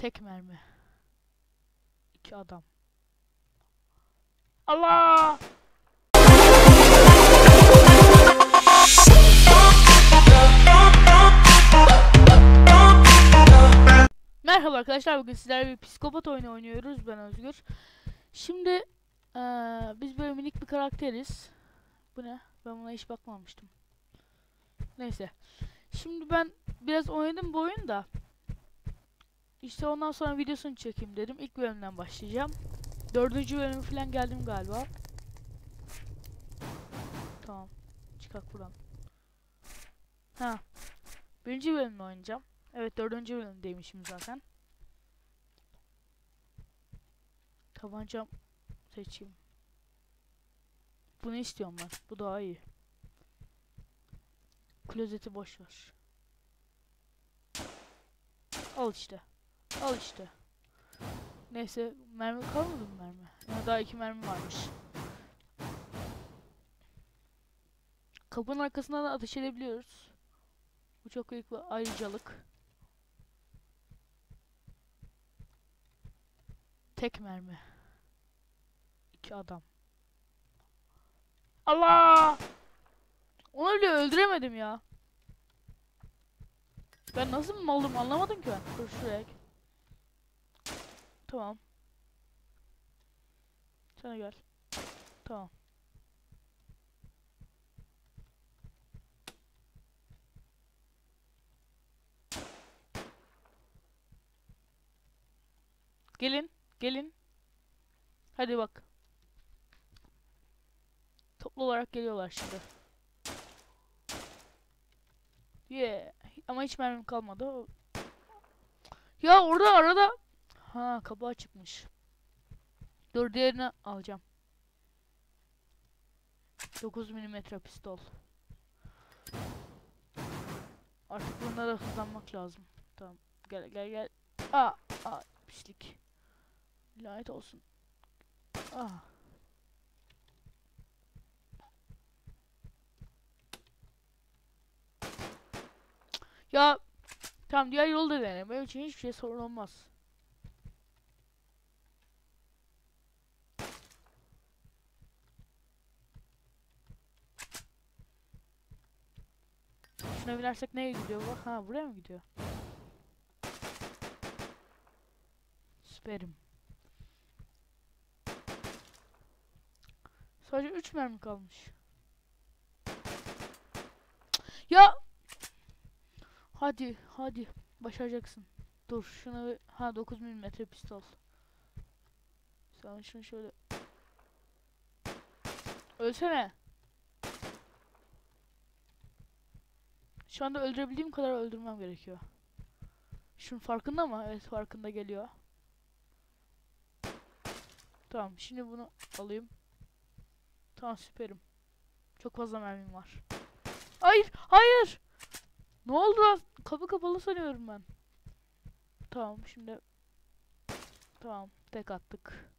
Tek mermi. İki adam. Allah! Merhaba arkadaşlar bugün sizlerle bir psikopat oyunu oynuyoruz ben Özgür. Şimdi eee, biz böyle minik bir karakteriz. Bu ne? Ben buna hiç bakmamıştım. Neyse. Şimdi ben biraz oynadım bu oyunu da. İşte ondan sonra videosunu çekeyim dedim. İlk bölümden başlayacağım. Dördüncü bölümü falan geldim galiba. Tamam. Çıkak buradan. Ha. Birinci bölümde oynayacağım. Evet dördüncü bölümdeymişim zaten. Tabancam seçeyim. Bunu istiyorum ben. Bu daha iyi. Klozeti boş ver. Al işte. Al işte. Neyse mermi kalmadı mı mermi? Ya daha iki mermi varmış. Kapının arkasından da ateş edebiliyoruz. Bu çok büyük bir ayrıcalık. Tek mermi. İki adam. Allah! Onu bile öldüremedim ya. Ben nasıl malım anlamadım ki ben. Dur şuraya. Tamam. Sana gel. Tamam. Gelin, gelin. Hadi bak. Toplu olarak geliyorlar şimdi. Yeah. Ama hiç mermim kalmadı. Ya orada arada. Ha kapı açıkmış. Dur diğerini alacağım. 9 milimetre pistol. Artık bunda da hızlanmak lazım. Tamam. Gel gel gel. Aa, aa pislik. Lanet olsun. Ah. Ya tamam diğer yolu da dene. Benim için hiçbir şey sorun olmaz. Şuna binersek nereye gidiyor bu? Ha buraya mı gidiyor? Süperim. Sadece 3 mermi kalmış. Ya Hadi, hadi. Başaracaksın. Dur, şuna bir... Ha 9 milimetre pistol. Sen şunu şöyle... Ölsene. Şu anda öldürebildiğim kadar öldürmem gerekiyor. Şunun farkında mı? Evet farkında geliyor. Tamam şimdi bunu alayım. Tamam süperim. Çok fazla mermim var. Hayır hayır. Ne oldu lan? Kapı kapalı sanıyorum ben. Tamam şimdi. Tamam tek attık.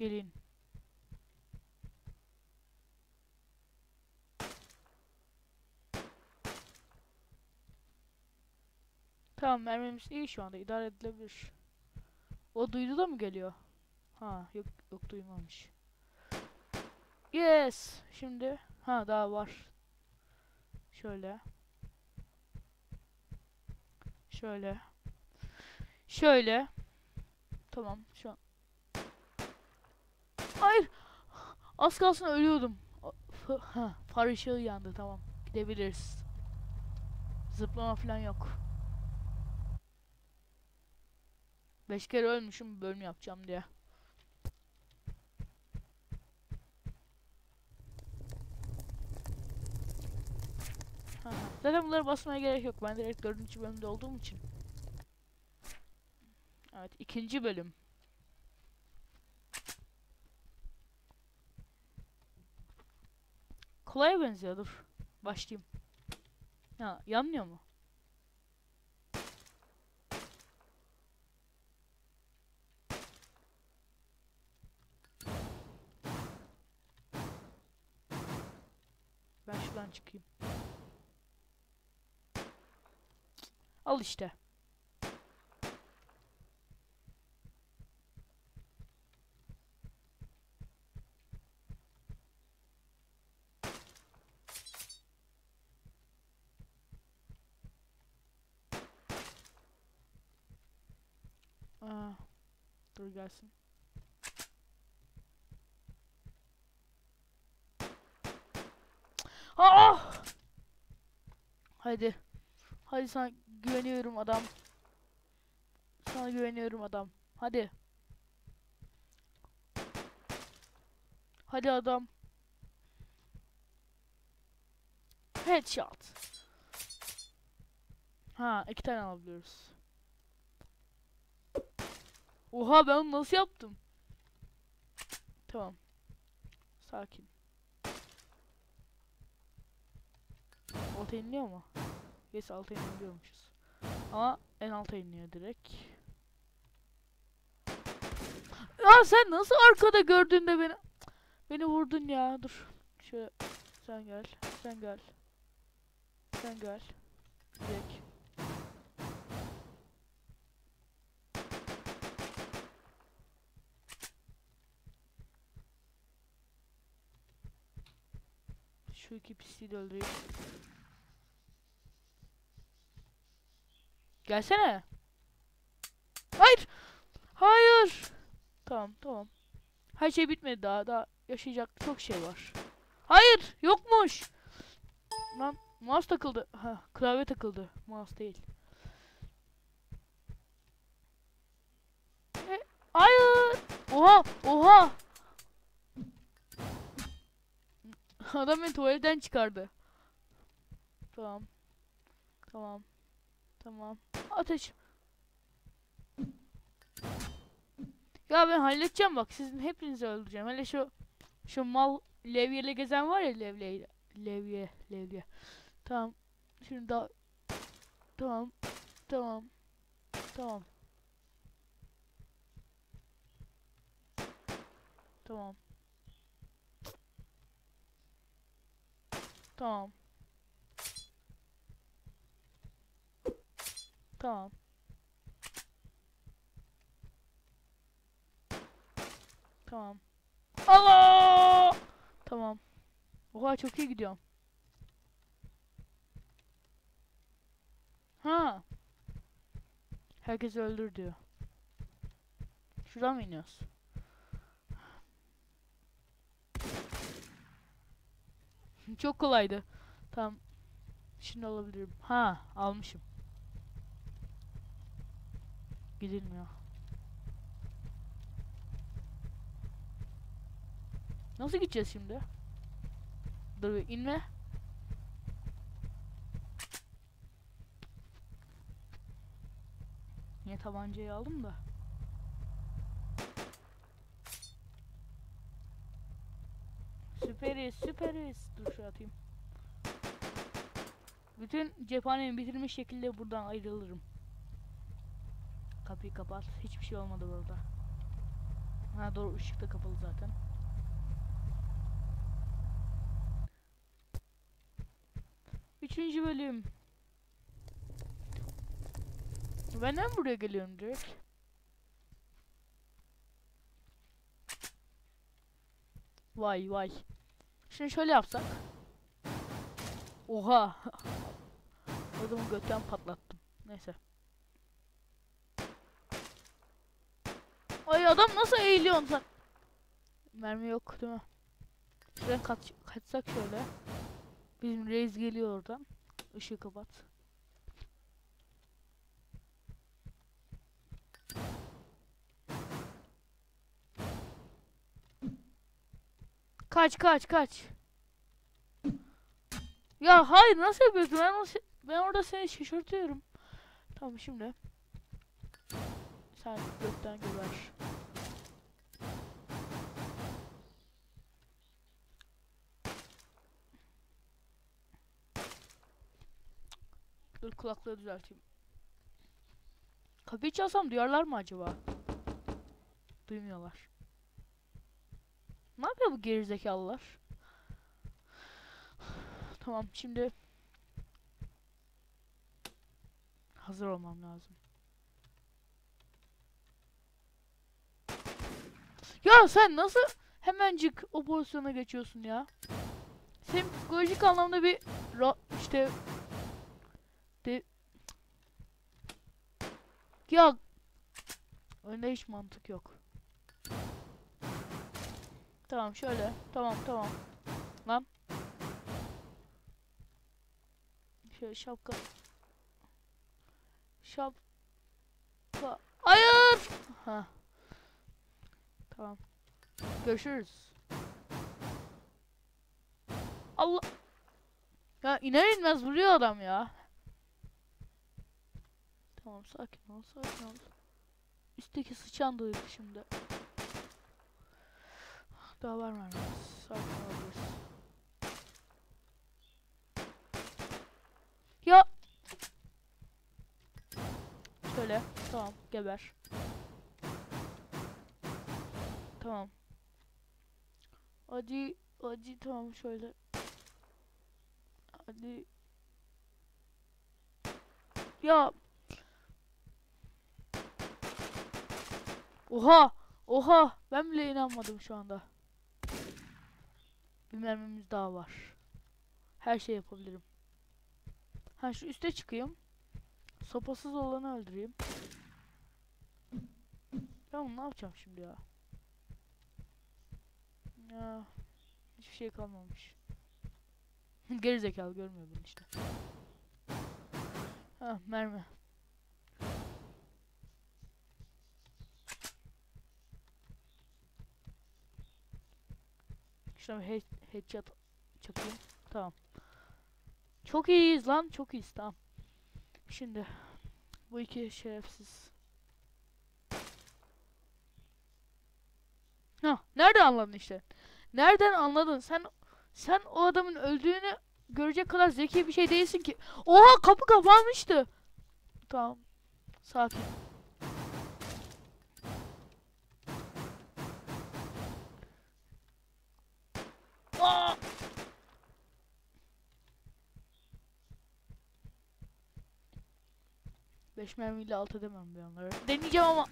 Gelin. Tamam mermimiz iyi şu anda idare edilebilir. O duydu da mı geliyor? Ha yok yok duymamış. Yes. Şimdi ha daha var. Şöyle. Şöyle. Şöyle. Tamam şu an. Hayır. Az kalsın ölüyordum. Far ışığı yandı tamam. Gidebiliriz. Zıplama falan yok. Beş kere ölmüşüm bölüm yapacağım diye. Zaten bunları basmaya gerek yok. Ben direkt dördüncü bölümde olduğum için. Evet ikinci bölüm. Kolaya benziyor dur. Başlayayım. Ya yanmıyor mu? Ben şuradan çıkayım. Al işte. Gelsin. Ah! Hadi. Hadi sana güveniyorum adam. Sana güveniyorum adam. Hadi. Hadi adam. Headshot. Ha, iki tane alabiliyoruz. Oha ben nasıl yaptım? Tamam. Sakin. Alta iniliyor mu? Yes alta iniliyormuşuz. Ama en alta iniyor direkt. Ya sen nasıl arkada gördüğünde beni beni vurdun ya. Dur. Şöyle sen gel. Sen gel. Sen gel. Direkt. Şu iki pisliği de öldüreyim. Gelsene. Hayır. Hayır. Tamam tamam. Her şey bitmedi daha. Daha yaşayacak çok şey var. Hayır. Yokmuş. Lan mouse takıldı. Ha klavye takıldı. Mouse değil. E, hayır. Oha. Oha. Adam beni tuvaletten çıkardı. Tamam. Tamam. Tamam. Ateş. Ya ben halledeceğim bak. Sizin hepinizi öldüreceğim. Hele şu şu mal levyeyle gezen var ya levye levye levye. Tamam. Şimdi daha Tamam. Tamam. Tamam. Tamam. Tamam. Tamam. Tamam. Allah! Tamam. Oha çok iyi gidiyorum. Ha. Herkes öldür diyor. Şuradan mı iniyoruz? Çok kolaydı. Tamam. Şimdi alabilirim. Ha, almışım. Gidilmiyor. Nasıl gideceğiz şimdi? Dur inme. Niye tabancayı aldım da? Süperiz, süperiz. Dur şu atayım. Bütün cephanemi bitirmiş şekilde buradan ayrılırım. Kapıyı kapat. Hiçbir şey olmadı burada. Ha doğru ışık da kapalı zaten. Üçüncü bölüm. Ben neden buraya geliyorum direkt? Vay vay. Şimdi şöyle yapsak. Oha. Adamı götten patlattım. Neyse. Ay adam nasıl eğiliyorsun sen? Mermi yok değil mi? Şuradan kaç, kaçsak şöyle. Bizim reis geliyor oradan. Işığı kapat. Kaç kaç kaç. Ya hayır nasıl yapıyorsun? Ben, ben orada seni şaşırtıyorum. Tamam şimdi. Sen gökten geber. Dur kulaklığı düzelteyim. Kapıyı çalsam duyarlar mı acaba? Duymuyorlar. Ne yapıyor bu gerizekalılar? Tamam şimdi hazır olmam lazım. Ya sen nasıl hemencik o pozisyona geçiyorsun ya? Senin psikolojik anlamda bir işte de ya önde hiç mantık yok. Tamam şöyle. Tamam tamam. Lan. Şöyle şapka. Şapka. Hayır. Ha. Tamam. Görüşürüz. Allah. Ya iner inmez vuruyor adam ya. Tamam sakin ol sakin ol. Üstteki sıçan duydu şimdi. Daha var mı? Sakin. Ya. Şöyle. Tamam. Geber. Tamam. Hadi. Hadi tamam şöyle. Hadi. Ya. Oha. Oha. Ben bile inanmadım şu anda. Bir mermimiz daha var. Her şey yapabilirim. Ha şu üste çıkayım. Sopasız olanı öldüreyim. Tamam ne yapacağım şimdi ya? Ya hiçbir şey kalmamış. Geri zekalı görmüyor bunu işte. Ha mermi. Şuna bir headshot çakayım. Tamam. Çok iyiyiz lan. Çok iyiyiz. Tamam. Şimdi bu iki şerefsiz. Ha, nereden anladın işte? Nereden anladın? Sen sen o adamın öldüğünü görecek kadar zeki bir şey değilsin ki. Oha kapı kapanmıştı. Tamam. Sakin. 5 mermiyle alt edemem ben onları. Deneyeceğim ama.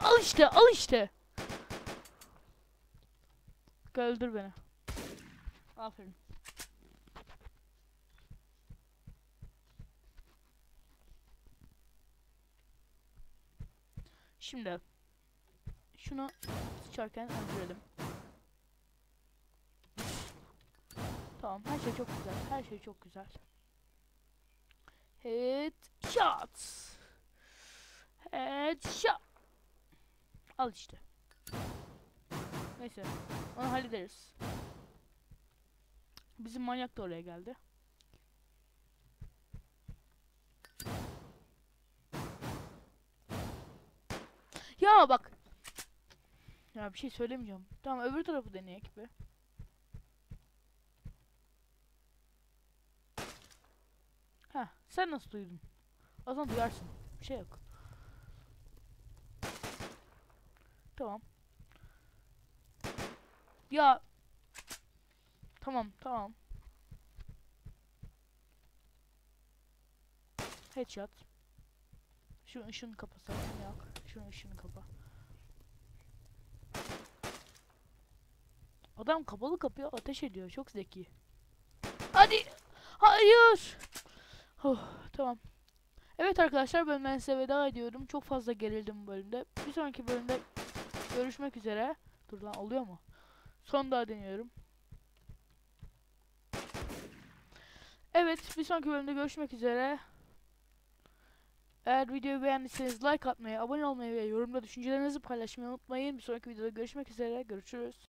Al işte, al işte. Öldür beni. Aferin. Şimdi şunu sıçarken öldürelim. Tamam her şey çok güzel. Her şey çok güzel. Headshot. Headshot. Al işte. Neyse. Onu hallederiz. Bizim manyak da oraya geldi. Ya bak. Ya bir şey söylemeyeceğim. Tamam öbür tarafı deneyek be. Ha, sen nasıl duydun? O zaman duyarsın. Bir şey yok. Tamam. Ya. Tamam, tamam. Headshot. Şu ışını kapasam yok. Şunun ışını kapa. Adam kapalı kapıya ateş ediyor. Çok zeki. Hadi. Hayır. Oh, tamam. Evet arkadaşlar bölümden size veda ediyorum. Çok fazla gerildim bu bölümde. Bir sonraki bölümde görüşmek üzere. Dur lan oluyor mu? Son daha deniyorum. Evet bir sonraki bölümde görüşmek üzere. Eğer videoyu beğendiyseniz like atmayı, abone olmayı ve yorumda düşüncelerinizi paylaşmayı unutmayın. Bir sonraki videoda görüşmek üzere. Görüşürüz.